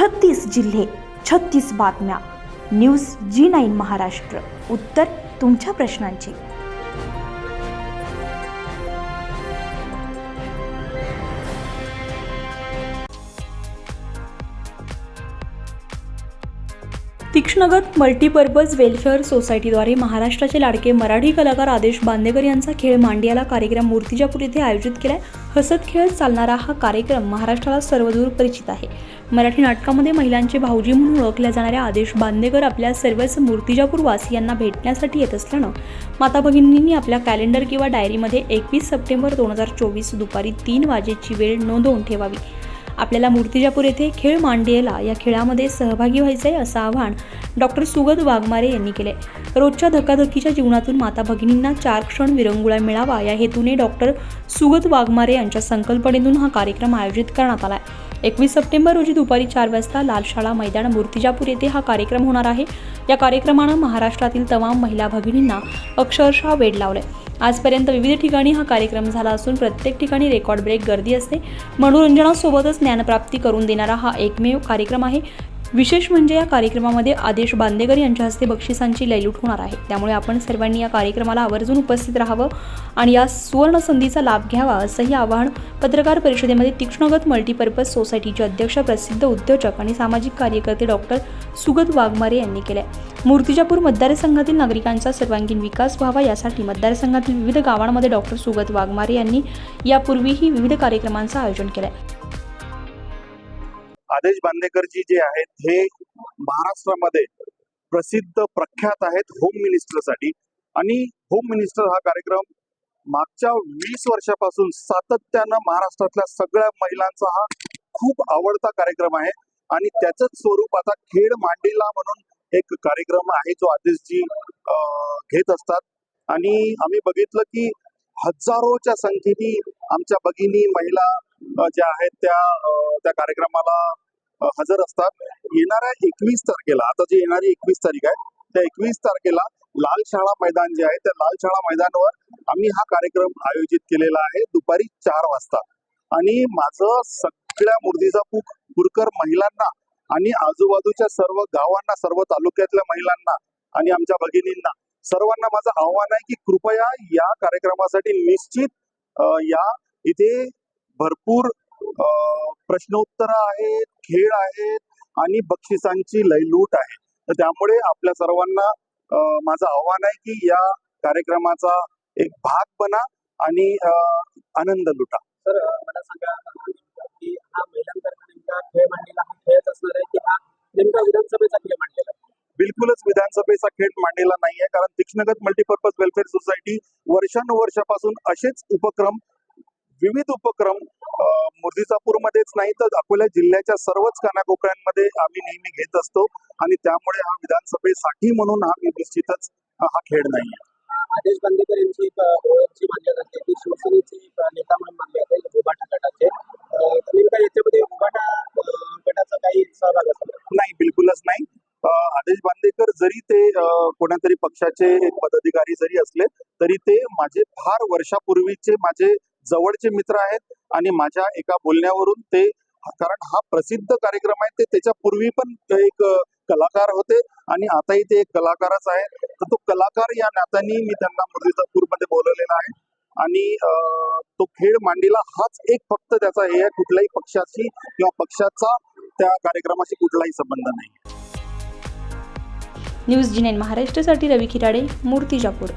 छत्तीस जिल्हे छत्तीस बातम्या. News G nine Maharashtra. उत्तर तुमच्या प्रश्नांची. तीक्ष्णगत मल्टीपर्पज वेलफेअर सोसायटीद्वारे महाराष्ट्राचे लाडके मराठी कलाकार आदेश बांदेकर यांचा खेळ मांडियाला कार्यक्रम मूर्तिजापूर येथे आयोजित केलाय. हसत खेळत चालणारा हा कार्यक्रम महाराष्ट्राला सर्वदूर परिचित आहे. मराठी नाटकामध्ये महिलांचे भाऊजी म्हणून ओळखल्या जाणाऱ्या आदेश बांदेकर आपल्या सर्वच मूर्तिजापूर वासियांना भेटण्यासाठी येत असल्यानं माता भगिनींनी आपल्या कॅलेंडर किंवा डायरीमध्ये एकवीस सप्टेंबर दोन हजार चोवीस दुपारी तीन वाजेची वेळ नोंदवून ठेवावी. आपल्याला मूर्तिजापूर येथे खेळ मांडियेला या खेळामध्ये सहभागी व्हायचं आहे असं आवाहन डॉक्टर सुगत वाघमारे यांनी केले रोजच्या धकाधकीच्या जीवनातून माता भगिनींना चार क्षण विरंगुळा मिळावा या हेतूने डॉक्टर सुगत वाघमारे यांच्या संकल्पनेतून हा कार्यक्रम आयोजित करण्यात आला आहे एकवीस सप्टेंबर रोजी दुपारी चार वाजता लाल शाळा मैदान मूर्तिजापूर येथे हा कार्यक्रम होणार आहे. या कार्यक्रमानं महाराष्ट्रातील तमाम महिला भगिनींना अक्षरशः वेड आहे आजपर्यंत विविध ठिकाणी हा कार्यक्रम झाला असून प्रत्येक ठिकाणी रेकॉर्ड ब्रेक गर्दी असते. मनोरंजनासोबतच ज्ञानप्राप्ती करून देणारा हा एकमेव कार्यक्रम आहे. विशेष म्हणजे या कार्यक्रमामध्ये आदेश बांदेकर यांच्या हस्ते बक्षिसांची लयलूट होणार आहे. त्यामुळे आपण सर्वांनी या कार्यक्रमाला आवर्जून उपस्थित राहावं आणि या सुवर्ण संधीचा लाभ घ्यावा असंही आवाहन पत्रकार परिषदेमध्ये तीक्ष्णगत मल्टीपर्पज सोसायटीचे अध्यक्ष प्रसिद्ध उद्योजक आणि सामाजिक कार्यकर्ते डॉक्टर सुगत वाघमारे यांनी केले मूर्तिजापूर मतदारसंघातील नागरिकांचा सर्वांगीण विकास व्हावा यासाठी मतदारसंघातील विविध गावांमध्ये डॉक्टर सुगत वाघमारे यांनी यापूर्वीही विविध कार्यक्रमांचं आयोजन केलं आहे आदेश बांदेकरजी जे आहेत हे महाराष्ट्रामध्ये प्रसिद्ध प्रख्यात आहेत होम मिनिस्टरसाठी आणि होम मिनिस्टर हा कार्यक्रम मागच्या वीस वर्षापासून सातत्यानं महाराष्ट्रातल्या सगळ्या महिलांचा हा खूप आवडता कार्यक्रम आहे. आणि त्याचंच स्वरूप आता खेड मांडीला म्हणून एक कार्यक्रम आहे जो आदेशजी अं, घेत असतात. आणि आम्ही बघितलं की हजारोच्या संख्येने आमच्या भगिनी महिला ज्या आहेत त्या त्या कार्यक्रमाला हजर असतात. येणाऱ्या एकवीस तारखेला आता जी येणारी एकवीस तारीख आहे त्या एकवीस तारखेला लाल शाळा मैदान जे आहे त्या लाल शाळा मैदानावर आम्ही हा कार्यक्रम आयोजित केलेला आहे दुपारी चार वाजता. आणि माझं सगळ्या मूर्तीचा पूक पुरकर महिलांना आणि आजूबाजूच्या सर्व गावांना सर्व तालुक्यातल्या महिलांना आणि आमच्या भगिनींना सर्वांना माझं आव्हान आहे की कृपया या कार्यक्रमासाठी निश्चित या इथे भरपूर प्रश्नोत्तर आहेत खेळ आहेत आणि बक्षिसांची लयलूट आहे तर त्यामुळे आपल्या सर्वांना माझं आव्हान आहे की या कार्यक्रमाचा एक भाग बना आणि आनंद लुटा तर मला सांगा की हा महिलांकरता खेळ मांडलेला हा खेळच असणार आहे की हा नेमका विधानसभेचा खेळ मांडलेला आहे? बिलकुलच विधानसभेचा खेळ मांडलेला नाहीये कारण तीक्ष्णगत मल्टीपर्पज वेलफेअर सोसायटी वर्षानुवर्षापासून असेच उपक्रम विविध उपक्रम अं, मूर्तिजापूरमध्येच नाही तर अकोला जिल्ह्याच्या सर्वच कानाकोपऱ्यांमध्ये आम्ही नेहमी घेत असतो आणि त्यामुळे हा विधानसभेसाठी म्हणून हा निश्चितच हा खेळ नाहीये. अ, आदेश बांदेकर यांची एक अ, ओळख जी मानली जाते ती शिवसेनेचे नेता म्हणून मानले जाते गटाचे. नेमका याच्यामध्ये गटाचा काही सहभाग नाही बिलकुलच नाही. आदेश बांदेकर जरी ते अं, कोणत्यातरी पक्षाचे एक पदाधिकारी जरी असले तरी ते माझे फार वर्षापूर्वीचे माझे जवळचे मित्र आहेत आणि माझ्या एका बोलण्यावरून ते कारण हा प्रसिद्ध कार्यक्रम आहे ते त्याच्यापूर्वी पण एक कलाकार होते आणि आताही ते एक कलाकारच आहे. तर तो कलाकार या नात्याने मी त्यांना मध्ये बोलवलेला आहे. आणि अं, तो खेळ मांडीला हाच एक फक्त त्याचा हे आहे कुठल्याही पक्षाशी किंवा पक्षाचा त्या कार्यक्रमाशी कुठलाही संबंध नाही. न्यूज जी महाराष्ट्रासाठी रवी खिराडे मूर्तिजापूर.